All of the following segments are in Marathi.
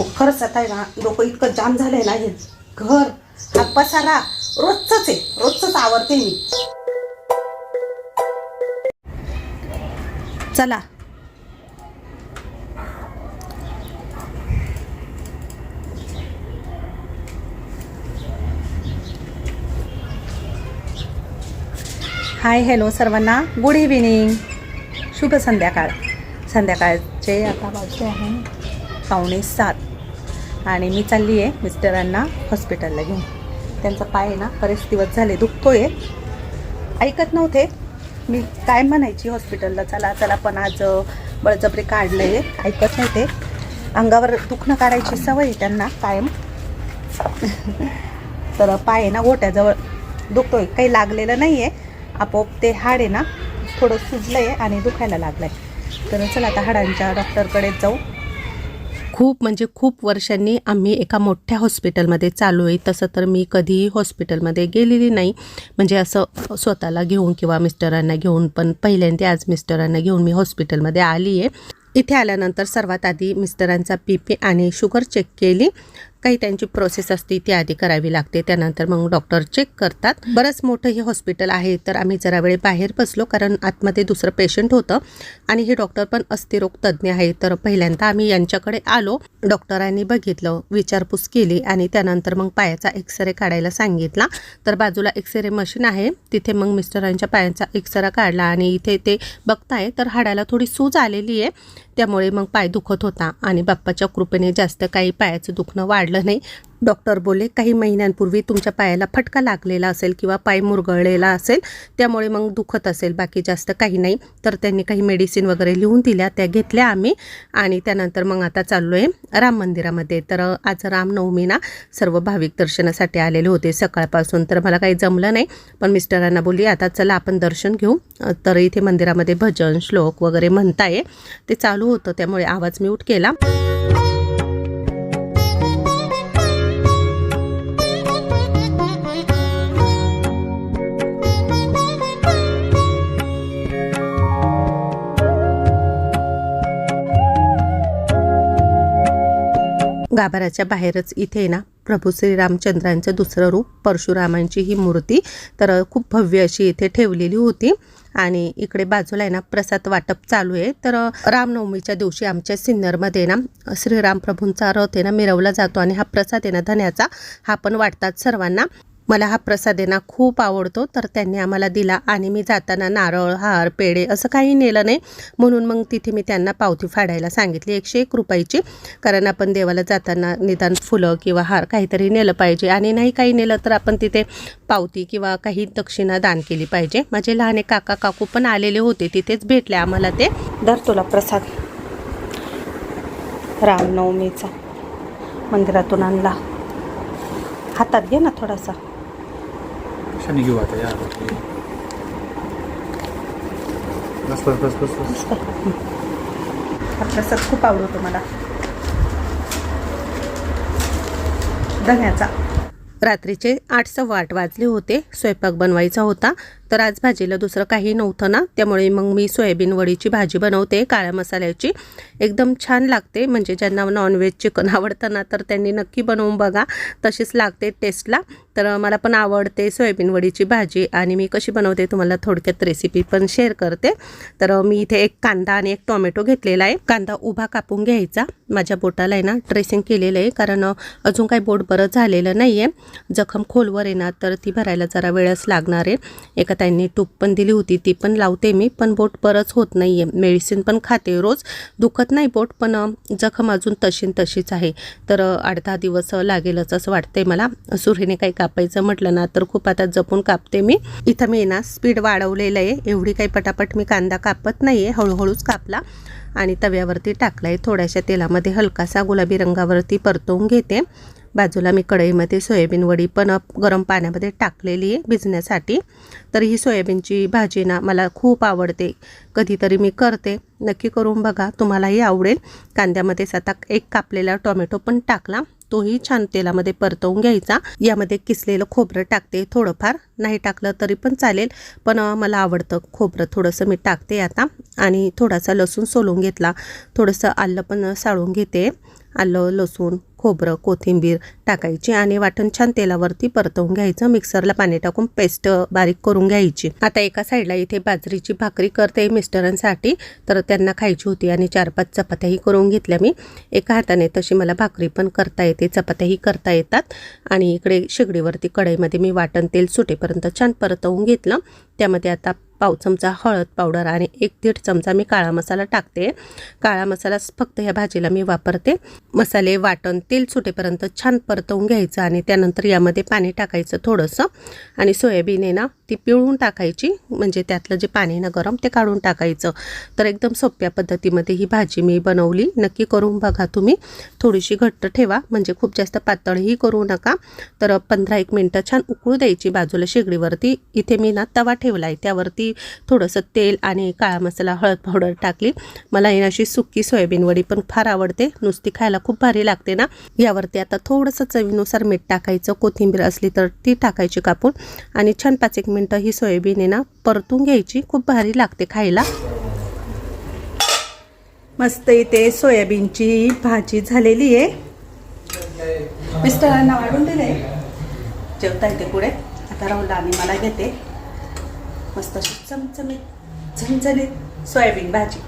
हो खरंच आता आहे ना डोकं इतकं जाम झालंय ना हे घर. हा पसारा रोजच आहे रोजच आवडते मी. चला. हाय हॅलो सर्वांना. गुड इव्हिनिंग शुभ संध्याकाळ. संध्याकाळचे आता वाजले आहे पावणे सात. आणि मी चालली आहे मिस्टरांना हॉस्पिटलला घेऊन. त्यांचा पाय आहे ना बरेच दिवस झाले दुखतोय. ऐकत नव्हते. मी काय म्हणायची हॉस्पिटलला चला चला पण आज बळजबरी काढलं आहे ऐकत नव्हते. अंगावर दुखणं काढायची सवय आहे त्यांना कायम. तर पाय आहे ना गोट्याजवळ दुखतोय. काही लागलेलं नाही आहे आपोआप ते हाड आहे ना थोडं सुजलं आहे आणि दुखायला लागलं आहे तर चला आता हाडांच्या डॉक्टरकडे जाऊ. खूप म्हणजे खूप वर्षांनी आम्ही एका मोठ्या हॉस्पिटलमध्ये चालू आहे तसं तर मी कधीही हॉस्पिटलमध्ये गेलेली नाही. म्हणजे असं स्वतःला घेऊन किंवा मिस्टरांना घेऊन पण पहिल्यांदा आज मिस्टरांना घेऊन मी हॉस्पिटलमध्ये आली आहे इथे आल्यानंतर सर्वात आधी मिस्टरांचा पी पी आणि शुगर चेक केली. काही त्यांची प्रोसेस असते ती आधी करावी लागते. त्यानंतर मग डॉक्टर चेक करतात. बरंच मोठं हे हॉस्पिटल आहे तर आम्ही जरा वेळ बाहेर बसलो कारण आतमध्ये दुसरं पेशंट होतं. आणि हे डॉक्टर पण अस्थिरोग तज्ज्ञ आहे. तर पहिल्यांदा आम्ही यांच्याकडे आलो. डॉक्टरांनी बघितलं विचारपूस केली आणि त्यानंतर मग पायाचा एक्सरे काढायला सांगितला. तर बाजूला एक्सरे मशीन आहे. तिथे मग मिस्टरांच्या पायाचा एक्सरा काढला आणि इथे ते बघताय तर हाडाला थोडी सूज आलेली आहे. त्यामुळे मग पाय दुखत होता आणि बाप्पाच्या कृपेने जास्त काही पायाचं दुखणं वाढलं. नाही. डॉक्टर बोलले काही महिन्यांपूर्वी तुमच्या पायाला फटका लागलेला असेल किंवा पाय मुरगळलेला असेल त्यामुळे मग दुखत असेल बाकी जास्त काही नाही. तर त्यांनी काही मेडिसिन वगैरे लिहून दिल्या त्या घेतल्या आम्ही आणि त्यानंतर मग आता चाललो आहे राम मंदिरामध्ये. तर आज रामनवमी ना सर्व भाविक दर्शनासाठी आलेले होते सकाळपासून. तर मला काही जमलं नाही पण मिस्टरांना बोलली आता चला आपण दर्शन घेऊ. तर इथे मंदिरामध्ये भजन श्लोक वगैरे म्हणताय. ते चालू होतं त्यामुळे आवाज म्यूट केला. गाभाऱ्याच्या बाहेरच इथे ना प्रभू श्रीरामचंद्रांचं दुसरं रूप परशुरामांची ही मूर्ती तर खूप भव्य अशी इथे ठेवलेली होती. आणि इकडे बाजूला आहे ना प्रसाद वाटप चालू आहे. तर रामनवमीच्या दिवशी आमच्या सिन्नरमध्ये ना श्रीराम प्रभूंचा रथ आहे ना मिरवला जातो आणि हा प्रसाद आहे ना धन्याचा हा पण वाटतात सर्वांना. मला हा प्रसाद आहे खूप आवडतो तर त्यांनी आम्हाला दिला आणि मी जाताना नारळ हार पेढे असं काही नेलं नाही. म्हणून मग तिथे मी त्यांना पावती फाडायला सांगितली एकशे एक रुपयाची. कारण आपण देवाला जाताना निदान फुलं किंवा हार काहीतरी नेलं पाहिजे आणि नाही काही नेलं तर आपण तिथे पावती किंवा काही दक्षिणा दान केली पाहिजे. माझे लहाने काका काकू पण आलेले होते तिथेच भेटले आम्हाला ते. दर तुला प्रसाद. रामनवमीचा मंदिरातून आणला. हातात घे ना थोडासा. कशाने घेऊ आता यार बस बस बस बस बस. हा प्रसाद खूप आवडतो मला. धन्याचा रात्रीचे आठ सव्वा आठ वाजले होते स्वयंपाक बनवायचा होता. तर आज भाजीला दुसरं काही नव्हतं ना त्यामुळे मग मी सोयाबीन वडीची भाजी बनवते काळ्या मसाल्याची. एकदम छान लागते म्हणजे ज्यांना नॉनव्हेज चिकन आवडतं ना तर त्यांनी नक्की बनवून बघा. तशीच लागते टेस्टला तर मला पण आवडते सोयाबीन वडीची भाजी आणि मी कशी बनवते तुम्हाला थोडक्यात रेसिपी पण शेअर करते. तर मी इथे एक कांदा आणि एक टोमॅटो घेतलेला आहे. कांदा उभा कापून घ्यायचा. माझ्या बोटाला आहे ना ड्रेसिंग केलेलं आहे कारण अजून काही बोट बरं झालेलं नाही आहे जखम खोलवर आहे ना तर ती भरायला जरा वेळच लागणार आहे. एका त्यांनी टूप पण दिली होती ती पण लावते मी पण बोट बरंच होत नाही आहे मेडिसिन पण खाते रोज. दुखत नाही बोट पण जखम अजून तशी न तशीच आहे. तर आठ दहा दिवस लागेलच असं वाटतंय मला. सुरीने काही कापायचं म्हटलं ना तर खूप आता जपून कापते मी. इथं मी ना स्पीड वाढवलेलं आहे. एवढी काही पटापट मी कांदा कापत नाही आहे हळूहळूच कापला आणि तव्यावरती टाकला आहे थोड्याशा तेलामध्ये हलकासा गुलाबी रंगावरती परतवून घेते. बाजूला मी कढईमध्ये सोयाबीन वडी पण गरम पाण्यामध्ये टाकलेली आहे भिजण्यासाठी. तर ही सोयाबीनची भाजी ना मला खूप आवडते. कधीतरी मी करते. नक्की करून बघा. तुम्हालाही आवडेल. कांद्यामध्येच आता एक कापलेला टोमॅटो पण टाकला. तोही छान तेलामध्ये परतवून घ्यायचा. यामध्ये किसलेलं खोबरं टाकते थोडंफार. नाही टाकलं तरी पण चालेल. पण मला आवडतं खोबरं. थोडंसं मी टाकते आता. आणि थोडासा लसूण सोलून घेतला. थोडंसं आलं पण साळून घेते. आलं लसूण खोबरं कोथिंबीर टाकायची आणि वाटण छान तेलावरती परतवून घ्यायचं. मिक्सरला पाणी टाकून पेस्ट बारीक करून घ्यायची. आता एका साईडला इथे बाजरीची भाकरी करते मिस्टरांसाठी. तर त्यांना खायची होती आणि चार पाच चपात्याही करून घेतल्या मी. एका हाताने तशी मला भाकरी पण करता येते चपात्याही करता येतात. आणि इकडे शेगडीवरती कढईमध्ये मी वाटण तेल सुटेपर्यंत छान परतवून घेतलं. त्यामध्ये आता पाव चमचा हळद पावडर आणि एक दीड चमचा मी काळा मसाला टाकते. काळा मसाला फक्त ह्या भाजीला मी वापरते. मसाले वाटण तेल सुटेपर्यंत छान परतवून घ्यायचं आणि त्यानंतर यामध्ये पाणी टाकायचं थोडंसं. आणि सोयाबीन आहे ना ती पिळून टाकायची. म्हणजे त्यातलं जे पाणी ना गरम ते काढून टाकायचं. तर एकदम सोप्या पद्धतीमध्ये ही भाजी मी बनवली. नक्की करून बघा तुम्ही. थोडीशी घट्ट ठेवा. म्हणजे खूप जास्त पातळही करू नका. तर पंधरा एक मिनटं छान उकळू द्यायची बाजूला शेगडीवरती. इथे मी ना तवा ठेवला आहे त्यावरती थोडंसं तेल आणि काळा मसाला हळद पावडर टाकली. मला ही अशी सुक्की सोयाबीन वडी पण फार आवडते. नुसती खायला खूप भारी लागते ना. यावरती आता थोडंसं चवीनुसार मीठ टाकायचं. कोथिंबीर असली तर ती टाकायची कापून. आणि छान पाच एक मिनटं ही सोयाबीन आहे ना परतून घ्यायची. खूप भारी लागते खायला. मस्त इथे सोयाबीनची भाजी झालेली आहे. मिस्टरांना वाढून दिले जेवता येते पुढे. आता राहुल आम्ही मला घेते. मस्त अशी चमचमीत झणझणीत सोयाबीन भाजी.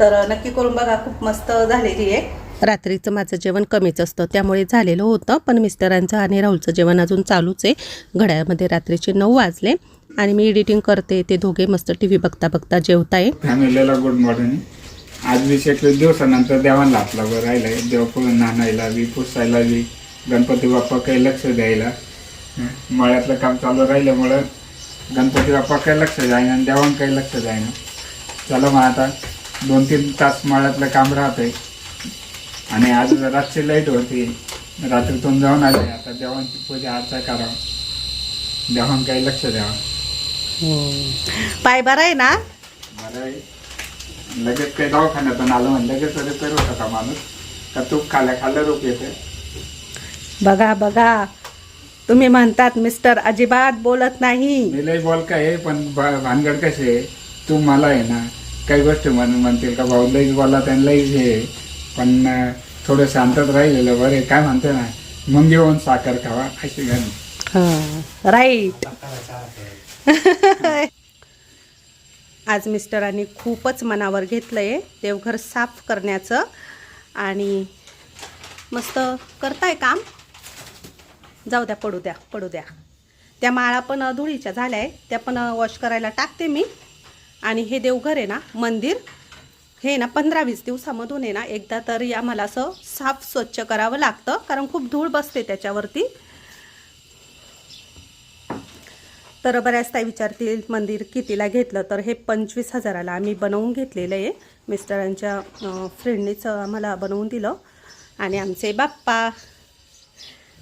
तर नक्की करून बघा खूप मस्त झालेली आहे. रात्रीचं माझं जेवण कमीच असतं त्यामुळे झालेलं होतं पण मिस्टरांचं आणि राहुलचं जेवण अजून चालूच आहे. घड्याळमध्ये रात्रीचे नऊ वाजले आणि मी एडिटिंग करते ते दोघे मस्त टी व्ही बघता बघता जेवताय. फॅमिलीला गुड मॉर्निंग आज विशेष एकवीस दिवसानंतर देवाला आपला बरं राहिलाय. देव नाणायला बी पुसायला बी गणपती बाप्पा काही लक्ष द्यायला. मळ्यातलं काम चालू राहिल्यामुळं गणपती बाप्पा काही लक्ष जाईना आणि देवान काही लक्ष जाईना. चला मग आता दोन तीन तास मळ्यातलं काम राहतंय. आणि आज रातची लाइट होती रात्रीतून जाऊन आले आता देवांची पूजा अर्चा करावं. देवान काही लक्ष द्यावं. पाय बरा आहे ना? मला लगेच काही दवाखान्यातून आलं म्हणलं लगेच रिपेअर होता का माणूस. का तूप खाल्या खाल्ल्या रोप येते बघा बघा. तुम्ही म्हणतात मिस्टर अजिबात बोलत नाही. मी लई बोल काय पण भानगड कसे तू मला आहे ना काही गोष्टी म्हण म्हणतील का भाऊ लईच बोला लईच हे. पण थोडं शांतत राहिलेलं बरं. काय म्हणते ना मग घेऊन साखर खावा अशी गाणी राईट आज मिस्टरांनी खूपच मनावर घेतलं आहे देवघर साफ करण्याचं. आणि मस्त करताय काम. जाऊ द्या पडू द्या पडू द्या. त्या माळा पण धुळीच्या झाल्या आहे त्या पण वॉश करायला टाकते मी. आणि हे देवघर आहे ना मंदिर. हे ना पंधरा वीस दिवसामधून आहे ना एकदा तरी आम्हाला असं साफ स्वच्छ करावं लागतं. कारण खूप धूळ बसते त्याच्यावरती. तर बऱ्याचदा विचारतील मंदिर कितीला घेतलं? तर हे पंचवीस हजाराला आम्ही बनवून घेतलेलं आहे. मिस्टरांच्या फ्रेंडनीच आम्हाला बनवून दिलं. आणि आमचे बाप्पा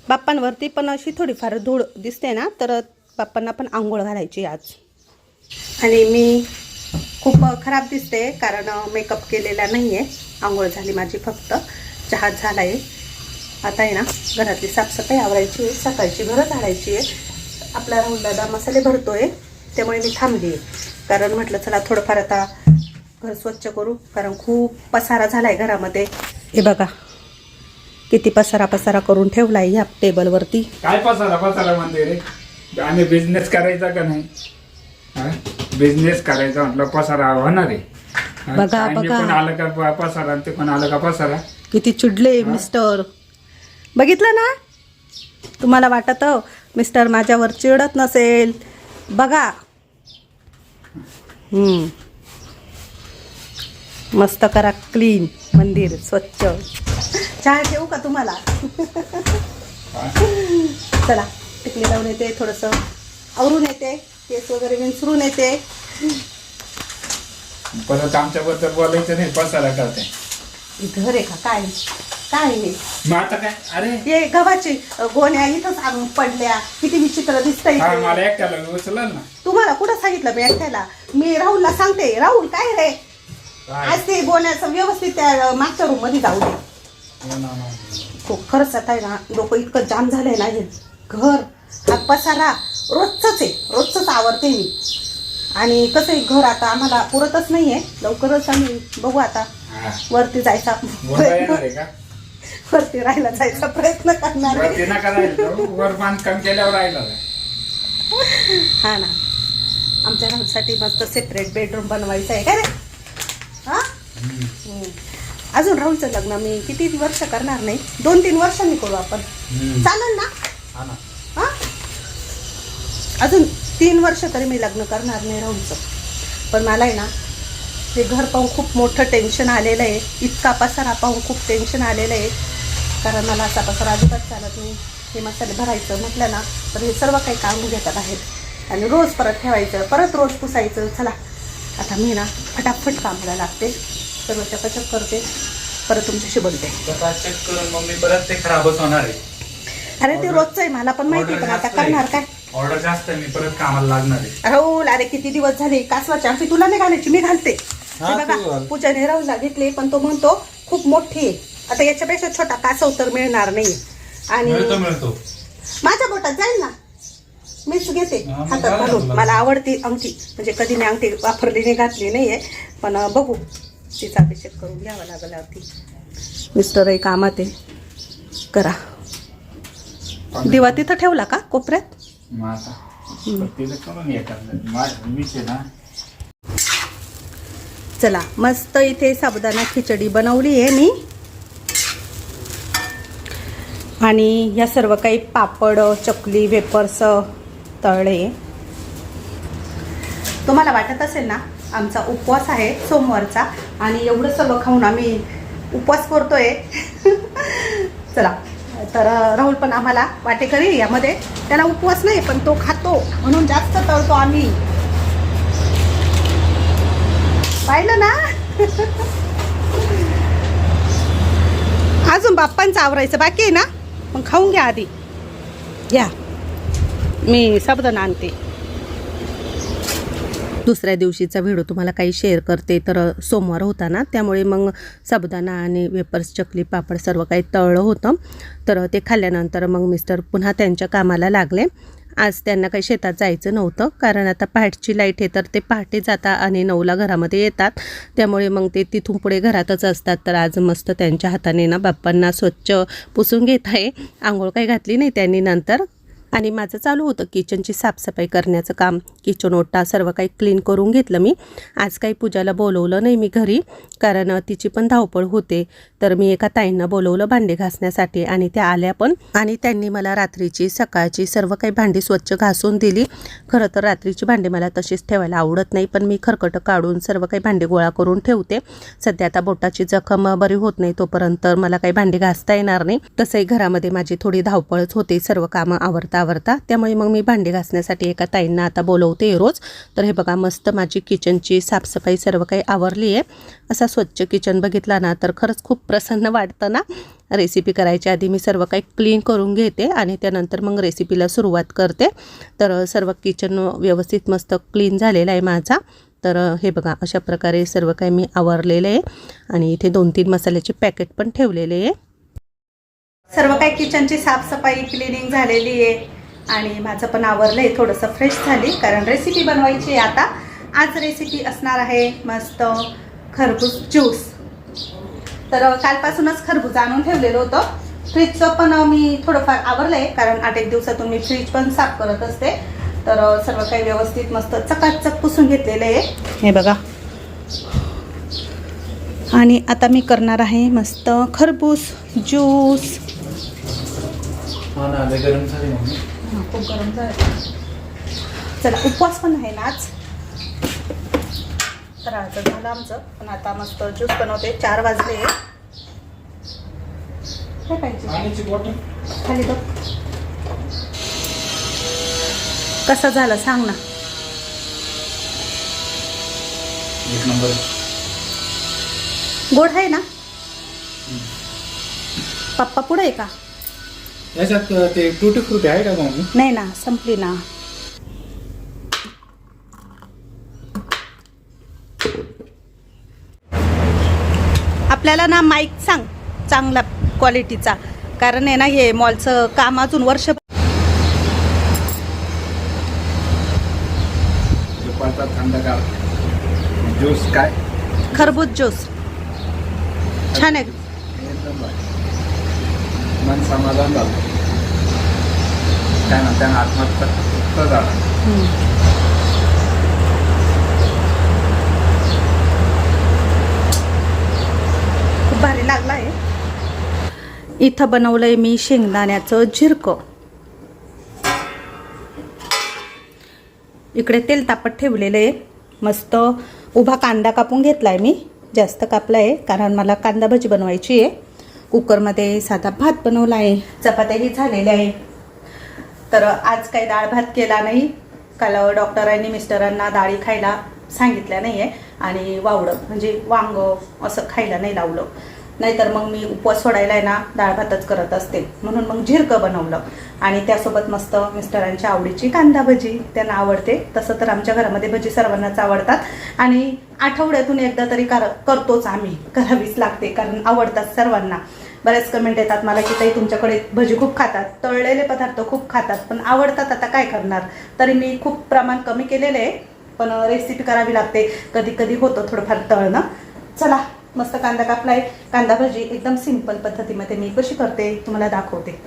बाप्पांवरती पण अशी थोडीफार धूळ दिसते ना तर बाप्पांना पण आंघोळ घालायची आज. आणि मी खूप खराब दिसते कारण मेकअप केलेला नाही आहे आंघोळ झाली माझी फक्त. चहा झाला आहे आता आहे ना घरातली साफसफाई आवरायची आहे सकाळची घरं झाडायची आहे. आपला राहुल दादा मसाले आहे त्यामुळे मी थांबली. आहे कारण म्हटलं चला थोडंफार आता घर स्वच्छ करू कारण खूप पसारा झाला आहे घरामध्ये. हे बघा किती पसारा पसारा करून ठेवला ह्या टेबलवरती काय पसारा पसारा म्हणते रे? आणि बिझनेस करायचा का नाही? बिझनेस करायचा म्हटलं पसारा होणार आहे. हा? बघा, बघा. आलं का पसारा ते कोण आलं का पसारा? किती चिडले मिस्टर बघितलं ना? तुम्हाला वाटत मिस्टर माझ्यावर चिडत नसेल. बघा. हम्म. मस्त करा क्लीन मंदिर स्वच्छ. चहा ठेवू का तुम्हाला? चला टिकली लावून येते थोडंसं आवरून येते केस वगैरे विंचरून येते. परत आमच्याबद्दल बोलायचं नाही पसारा करते. घर आहे का? काय? काय हे? मग आता काय? अरे. हे गव्हाची गोण्या इथंच आणून पडल्या. किती विचित्र दिसतंय हा. मला एकट्याला ना. तुम्हाला कुठं सांगितलं मी एकट्याला? मी राहुलला सांगते. राहुल काय रे? काय? आज ते गोण्याचं व्यवस्थित त्या मागच्या रूममध्ये जाऊ दे. हो खरंच आता आहे ना. डोकं इतकं जाम झालंय ना हे. घर हा पसारा. रोजच आहे. रोजच आवडते मी. आणि कसं आहे घर आता आम्हाला पुरतच नाहीये. लवकरच आम्ही बघू आता. वरती जायचा वरती राहायला जायचा प्रयत्न करणार. वर बांधकाम केल्यावर राहिला हा ना. आमच्या राहूसाठी मस्त सेपरेट बेडरूम बनवायचं आहे. का रे? हा. अजून राहुलचं लग्न मी किती वर्ष करणार नाही. दोन तीन वर्षांनी करू आपण. चालेल ना? हा अजून तीन वर्ष तरी मी लग्न करणार नाही राहुलचं. पण मला आहे ना ते घर पाहून खूप मोठं टेन्शन आलेलं आहे. इतका पसारा पाहून खूप टेन्शन आलेलं आहे. कारण मला असा पसारा अजिबात चालत नाही. हे मसाले भरायचं म्हटलं ना तर हे सर्व काही काम घेतात आहेत. आणि रोज परत ठेवायचं परत रोज पुसायचं. चला आता मी ना फटाफट कामाला लागते. सर्व चकाचक करते परत तुमच्याशी बोलते. चेक करून मग मी परत ते खराबच होणार आहे. अरे ते रोजचं आहे मला पण माहिती आहे, पण आता करणार काय? ऑर्डर जास्त आहे मी परत कामाला लागणार आहे. राहुल अरे किती दिवस झाले? कासवाची आमची तुला नाही घालायची मी घालते. हा, बघा घाल. पूजाने राहुलला घेतले पण तो म्हणतो खूप मोठी आहे. आता याच्यापेक्षा छोटा कासव तर मिळणार नाही. आणि मिळतो माझ्या बोटात जाईल ना? मीच घेते हातात घाल ना घालून. मला आवडती अंगठी म्हणजे कधी मी अंगठी वापरली नाही घातली नाहीये. पण अं, तिचा अभिषेक करून घ्यावा लागला होती मिस्टरही कामात आहे करा. दिवा तिथं ठेवला का कोपऱ्यात? चला मस्त इथे साबुदाणा खिचडी बनवली आहे मी. आणि या सर्व काही पापड चकली वेपर्स तळले. तुम्हाला वाटत असेल ना आमचा उपवास आहे सोमवारचा आणि एवढं सर्व खाऊन आम्ही उपवास करतोय. चला तर राहुल पण आम्हाला वाटेकरी यामध्ये त्याला उपवास नाही पण तो खातो. म्हणून जास्त तळतो आम्ही. पाहिलं ना? अजून बाप्पांचं आवरायचं बाकी आहे ना? मग खाऊन घ्या आधी. घ्या. मी सबदन आणते. दुसऱ्या दिवशीचा व्हिडिओ तुम्हाला काही शेअर करते तर सोमवार होता ना त्यामुळे मग साबुदाणा आणि वेपर्स चकली पापड सर्व काही तळलं होतं. तर ते खाल्ल्यानंतर मग मिस्टर पुन्हा त्यांच्या कामाला लागले. आज त्यांना काही शेतात जायचं नव्हतं कारण आता पहाटची लाइट आहे तर ते पहाटे जाता आणि नऊला घरामध्ये येतात. त्यामुळे मग ते तिथून पुढे घरातच असतात. तर आज मस्त त्यांच्या हाताने ना बाप्पांना स्वच्छ पुसून घेत आहे. आंघोळ काही घातली नाही त्यांनी नंतर. आणि माझं चालू होतं किचनची साफसफाई करण्याचं काम. किचन ओटा सर्व काही क्लीन करून घेतलं मी. आज काही पूजाला बोलवलं नाही मी घरी कारण तिची पण धावपळ होते. तर मी एका ताईंना बोलवलं भांडी घासण्यासाठी आणि त्या आल्या पण. आणि त्यांनी मला रात्रीची सकाळची सर्व काही भांडी स्वच्छ घासून दिली. खरं तर रात्रीची भांडी मला तशीच ठेवायला आवडत नाही पण मी खरकटं काढून सर्व काही भांडी गोळा करून ठेवते. सध्या आता बोटाची जखम बरी होत नाही तोपर्यंत मला काही भांडी घासता येणार नाही. तसंही घरामध्ये माझी थोडी धावपळच होते सर्व कामं आवरता आवरता त्यामुळे मग मी भांडी घासण्यासाठी एका ताईंना आता बोलवते रोज. तर हे बघा मस्त माझी किचनची साफसफाई सर्व काही आवरली आहे असा स्वच्छ किचन बघितला ना तर खरंच खूप प्रसन्न वाटतं ना. रेसिपी करायच्या आधी मी सर्व काही क्लीन करून घेते आणि त्यानंतर मग रेसिपीला सुरुवात करते. तर सर्व किचन व्यवस्थित मस्त क्लीन झालेला आहे माझा. तर हे बघा अशा प्रकारे सर्व काही मी आवरलेलं आहे. आणि इथे दोन तीन मसाल्याचे पॅकेट पण ठेवलेले आहे. सर्व काही किचनची साफसफाई क्लिनिंग झालेली आहे. आणि माझं पण आवरलं आहे थोडंसं फ्रेश झाली कारण रेसिपी बनवायची आहे आता. आज रेसिपी असणार आहे मस्त खरबूज ज्यूस तर कालपासूनच खरबूज आणून ठेवलेलं होतं. फ्रीजचं पण मी थोडंफार आवरलं आहे कारण आठ एक दिवसातून मी फ्रीज पण साफ करत असते. तर सर्व काही व्यवस्थित मस्त चकाचक पुसून घेतलेलं आहे. हे बघा. आणि आता मी करणार आहे मस्त खरबूज ज्यूस हा ना लय गरम झाली मम्मी. हा, खूप गरम झालं चला उपवास पण आहे ना आज? फराळाचं झालं आमचं पण आता मस्त ज्यूस बनवते. चार वाजले. काय पाहिजे? पाण्याची बॉटल खाली बघ. कसं झालं सांग ना. एक नंबर. गोड आहे ना? पप्पा पुढे आहे का? याच्यात ते टुटी फ्रुटी आहे का मम्मी नाही ना संपली ना. आपल्याला ना माईक सांग चांगला क्वालिटीचा कारण आहे ना हे मॉलचं काम अजून वर्ष दुपारचा थंडगार. ज्यूस काय? खरबूज ज्यूस. छान आहे. एकदम भारी. मन समाधान झालं. त्यानं त्यानं आत्महत्या झाला. खूप भारी लागला आहे इथं बनवलंय मी शेंगदाण्याचं झिरकं इकडे तेल तापत ठेवलेलं आहे. मस्त उभा कांदा कापून घेतलाय मी. जास्त कापला आहे कारण मला कांदा भजी बनवायची आहे. कुकरमध्ये साधा भात बनवला आहे. चपात्याही झालेल्या आहे. तर आज काही डाळ भात केला नाही. काल डॉक्टरांनी मिस्टरांना डाळी खायला सांगितल्या नाही आहे आणि वावडं म्हणजे वांग असं खायला नाही लावलं. नाहीतर मग मी उपवास सोडायला आहे ना डाळ भातच करत असते. म्हणून मग झिरकं बनवलं. आणि त्यासोबत मस्त मिस्टरांच्या आवडीची कांदा भजी त्यांना आवडते. तसं तर आमच्या घरामध्ये भजी सर्वांनाच आवडतात. आणि आठवड्यातून एकदा तरी कर करतोच आम्ही. करावीच लागते कारण आवडतात सर्वांना. बऱ्याच कमेंट येतात मला की ताई तुमच्याकडे भजी खूप खातात. तळलेले पदार्थ खूप खातात. पण आवडतात आता काय करणार? तरी मी खूप प्रमाण कमी केलेलं आहे. पण रेसिपी करावी लागते. कधी कधी होतं थोडंफार तळणं. चला मस्त कांदा कापलाय. कांदा भाजी एकदम सिंपल पद्धतीमध्ये मी कशी करते तुम्हाला दाखवते.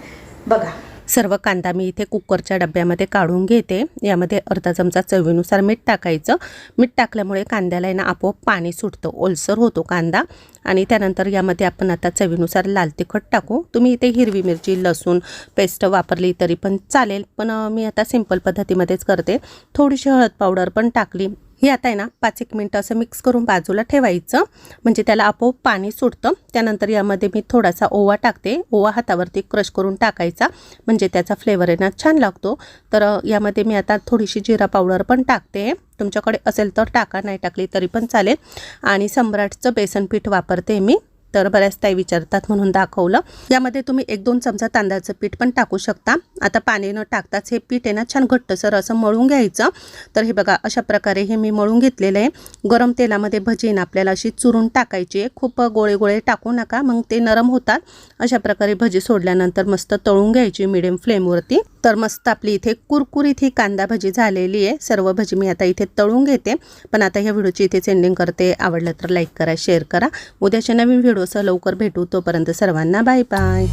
बघा. सर्व कांदा मी इथे कुकरच्या डब्यामध्ये काढून घेते. यामध्ये अर्धा चमचा चवीनुसार मीठ टाकायचं. मीठ टाकल्यामुळे कांद्याला आहे ना आपोआप पाणी सुटतं. ओलसर होतो कांदा. आणि त्यानंतर यामध्ये आपण आता चवीनुसार लाल तिखट टाकू. तुम्ही इथे हिरवी मिरची लसूण पेस्ट वापरली तरी पण चालेल. पण मी आता सिंपल पद्धतीमध्येच करते. थोडीशी हळद पावडर पण टाकली. हे आता आहे ना पाच एक मिनटं असं मिक्स करून बाजूला ठेवायचं. म्हणजे त्याला आपोआप पाणी सुटतं. त्यानंतर यामध्ये मी थोडासा ओवा टाकते. ओवा हातावरती क्रश करून टाकायचा. म्हणजे त्याचा फ्लेवर आहे ना छान लागतो. तर यामध्ये मी आता थोडीशी जिरा पावडर पण टाकते. तुमच्याकडे असेल तर टाका नाही टाकली तरी पण चालेल. आणि सम्राटचं बेसन पीठ वापरते मी. तर बऱ्याच ताई विचारतात म्हणून दाखवलं. यामध्ये तुम्ही एक दोन चमचा तांदळाचं पीठ पण टाकू शकता. आता पाणी न टाकताच हे पीठ आहे ना छान घट्टसर असं मळून घ्यायचं. तर हे बघा अशा प्रकारे हे मी मळून घेतलेलं आहे. गरम तेलामध्ये भजी ना आपल्याला अशी चुरून टाकायची आहे. खूप गोळे गोळे टाकू नका मग ते नरम होतात. अशा प्रकारे भजी सोडल्यानंतर मस्त तळून घ्यायची मिडियम फ्लेमवरती तर मस्त आपली इथे कुरकुरीत ही कांदा भजी झालेली आहे. सर्व भजी मी आता इथे तळून घेते. पण आता ह्या व्हिडिओची इथेच एंडिंग करते. आवडलं तर लाईक करा शेअर करा. उद्याच्या नवीन व्हिडिओ व्हिडिओसह लवकर भेटू तोपर्यंत सर्वांना बाय बाय.